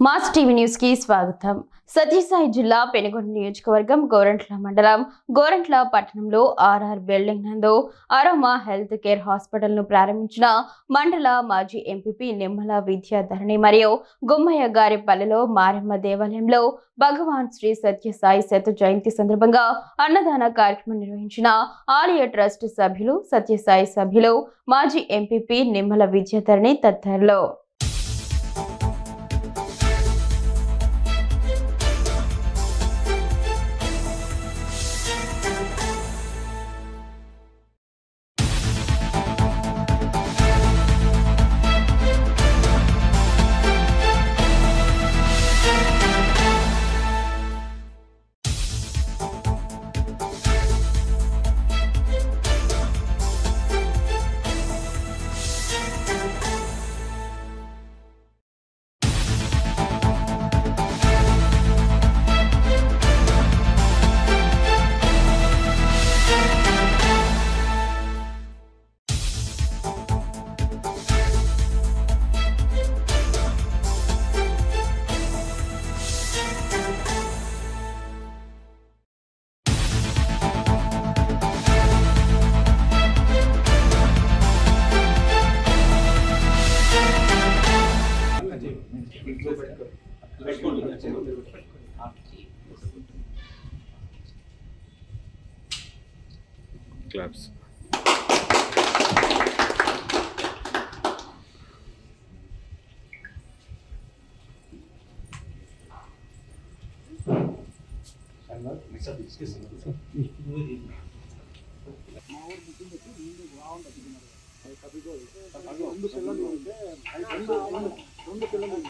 Mass TV న్యూస్కి స్వాగతం. సత్యసాయి జిల్లా పెనుగొండ నియోజకవర్గం గోరంట్ల మండలం గోరంట్ల పట్టణంలో ఆర్ఆర్ బిల్డింగ్ నందు అరోమా హెల్త్ కేర్ హాస్పిటల్ను ప్రారంభించిన మండల మాజీ ఎంపీపీ నిమ్మల విద్యాధరణి మరియు గుమ్మయ్య గారి పల్లెలో మారెమ్మ దేవాలయంలో భగవాన్ శ్రీ సత్యసాయి శత జయంతి సందర్భంగా అన్నదాన కార్యక్రమం నిర్వహించిన ఆలయ ట్రస్ట్ సభ్యులు సత్యసాయి సభ్యులు మాజీ ఎంపీపీ నిమ్మల విద్యాధరణి తదితరులు. క్లాప్స్ మా ఊరు బుకింగ్ వచ్చి ముందు బాగుంటుంది కపిగో ముందు పిల్లలు ఉంటే ఒక్క నిమిషం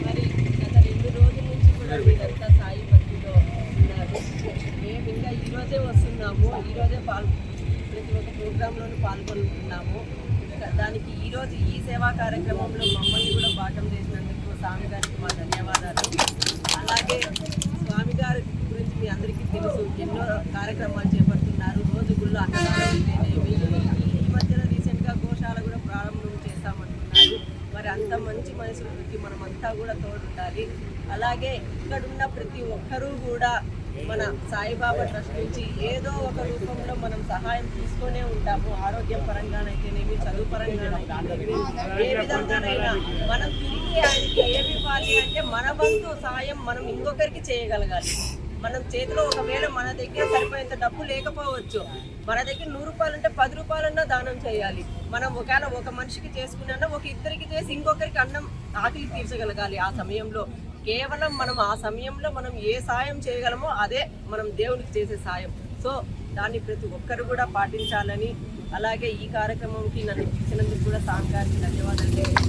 మరి గత రెండు రోజుల నుంచి కూడా మీరంతా సాయి భక్తిలో ఉన్నారు మేము ఇంకా ఈరోజే వస్తున్నాము ఈరోజే పాల్ ప్రతి ఒక్క ప్రోగ్రాంలోనూ పాల్గొంటున్నాము దానికి ఈరోజు ఈ సేవా కార్యక్రమంలో మమ్మల్ని కూడా భాగం చేసినందుకు స్వామి గారికి మా ధన్యవాదాలు అలాగే స్వామి గారి గురించి మీ అందరికీ తెలుసు. ఎన్నో కార్యక్రమాలు చేపడుతున్నారు రోజు గుళ్ళు అన్నదానం అయితేనేమి ఈ- ఈ మధ్యన రీసెంట్గా గోశాల కూడా ప్రారంభం చేస్తామంటున్నారు మరి అంత మంచి మనుషులకి మనం అంతా కూడా తోడుండాలి. అలాగే ఇక్కడున్న ప్రతి ఒక్కరూ కూడా మన సాయిబాబా ట్రస్ట్ నుంచి ఏదో ఒక రూపంలో మనం సహాయం తీసుకునే ఉంటాము. ఆరోగ్యం పరంగానైతేనేమి చదువు పరంగానైతేనేమి ఏ విధంగానైనా మనం తిరిగి ఆయనకి ఏమి ఇవ్వాలి అంటే మన వంతు సహాయం మనం ఇంకొకరికి చేయగలగాలి. మనం చేతిలో ఒకవేళ మన దగ్గర సరిపోయేంత డబ్బు లేకపోవచ్చు. మన దగ్గర నూరు రూపాయలు ఉంటే పది రూపాయలన్నా దానం చేయాలి. మనం ఒకవేళ ఒక మనిషికి చేసుకున్నా ఒక ఇద్దరికి చేసి ఇంకొకరికి అన్నం ఆకలి తీర్చగలగాలి ఆ సమయంలో. కేవలం మనం ఆ సమయంలో మనం ఏ సాయం చేయగలమో అదే మనం దేవునికి చేసే సాయం. సో దాన్ని ప్రతి ఒక్కరు కూడా పాటించాలని అలాగే ఈ కార్యక్రమంకి నన్ను పిలిచినందుకు కూడా సాంగ్ ధన్యవాదాలు.